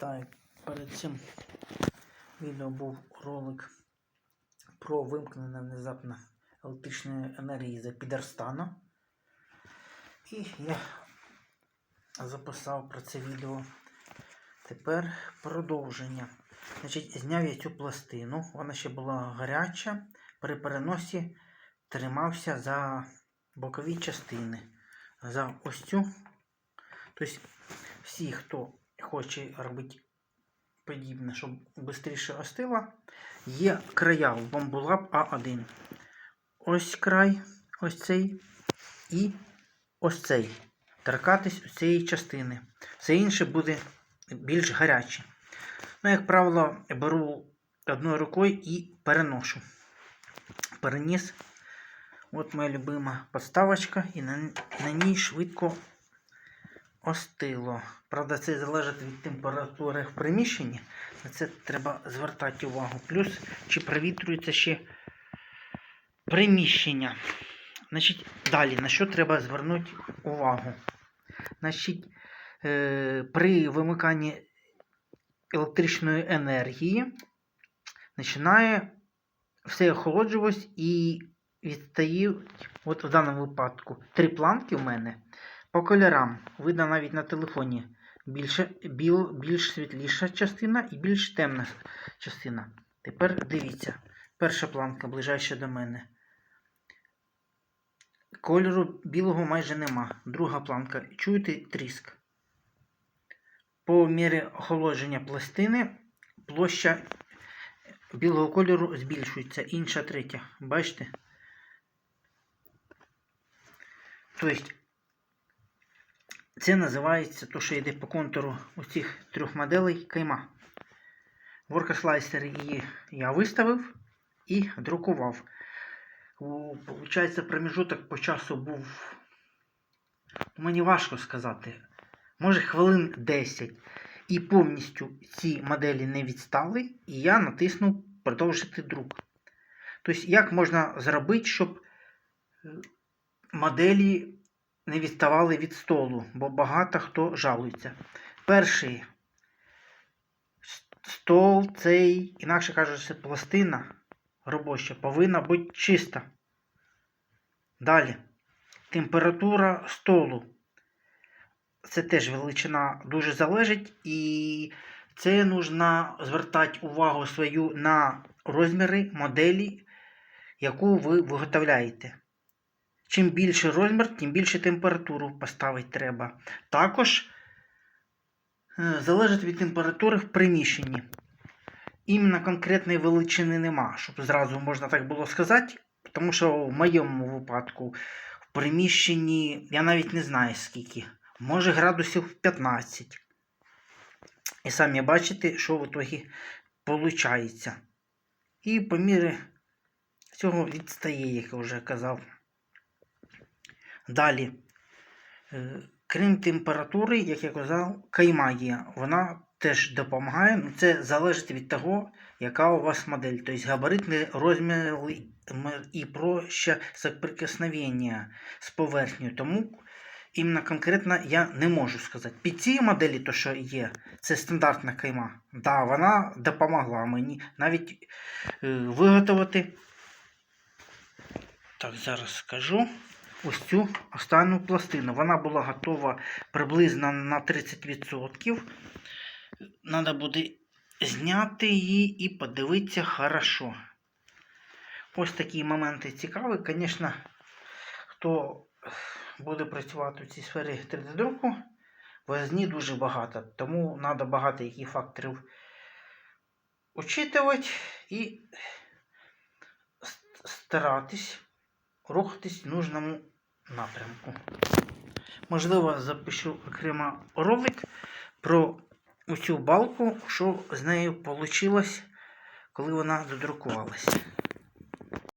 Так, перед цим відео був ролик про вимкнення внезапно електричної енергії за Підерстану. І я записав про це відео. Тепер продовження. Значить, зняв я цю пластину, вона ще була гаряча. При переносі тримався за бокові частини. За ось цю. Тобто, всі, хто хоче робити подібне, щоб швидше остила, є края в бамбулап А1. Ось край, ось цей і ось цей. Торкатись ось цієї частини. Все інше буде більш гаряче. Ну, як правило, беру одною рукою і переношу. Переніс. От моя любима подставочка, і на, на ній швидко остило. Правда, це залежить від температури в приміщенні. На це треба звертати увагу. Плюс, чи провітрюється ще приміщення. Значить, далі, на що треба звернути увагу? Значить, е, при вимиканні електричної енергії починає все охолоджуватись і відстають, от в даному випадку, три планки в мене. По кольорам видно навіть на телефоні більше, біл, більш світліша частина і більш темна частина. Тепер дивіться, перша планка ближайша до мене. Кольору білого майже нема. Друга планка. Чуєте тріск? По мірі охолодження пластини площа білого кольору збільшується. Інша третя. Бачите? Тобто, це називається то, що йде по контуру оцих трьох моделей кайма. Воркослайсер її я виставив і друкував. Получається, проміжуток по часу був. Мені важко сказати. Може хвилин 10. І повністю ці моделі не відстали, і я натиснув продовжити друк. Тобто, як можна зробити, щоб моделі не відставали від столу, бо багато хто жалується. Перший стол, цей, інакше кажучи, пластина робоча повинна бути чиста. Далі. Температура столу. Це теж величина дуже залежить, і це потрібно звертати увагу свою на розміри моделі, яку ви виготовляєте. Чим більше розмір, тим більше температуру поставити треба. Також е, залежить від температури в приміщенні. Іменно конкретної величини нема, щоб зразу можна так було сказати. Тому що в моєму випадку в приміщенні я навіть не знаю скільки. Може градусів 15. І самі бачите, що в ітогі виходить. І по мірі цього відстає, як я вже казав. Далі, е, крім температури, як я казав, кайма є. Вона теж допомагає. Ну, Це залежить від того, яка у вас модель. Тобто габаритний розмір і проще соприкосновення з поверхнею. Тому іменно конкретно я не можу сказати. Під цією моделі, то що є, це стандартна кайма. Да, вона допомогла мені навіть е, виготовити. Так, зараз скажу ось цю останню пластину. Вона була готова приблизно на 30%. Треба буде зняти її і подивитися хорошо. Ось такі моменти цікаві. Звісно, хто буде працювати в цій сфері 3D-друку, возні дуже багато. Тому треба багато яких факторів учитувати і старатись рухатись в нужному напрямку. Можливо, запишу окремо ролик про цю балку, що з нею вийшло, коли вона додрукувалася.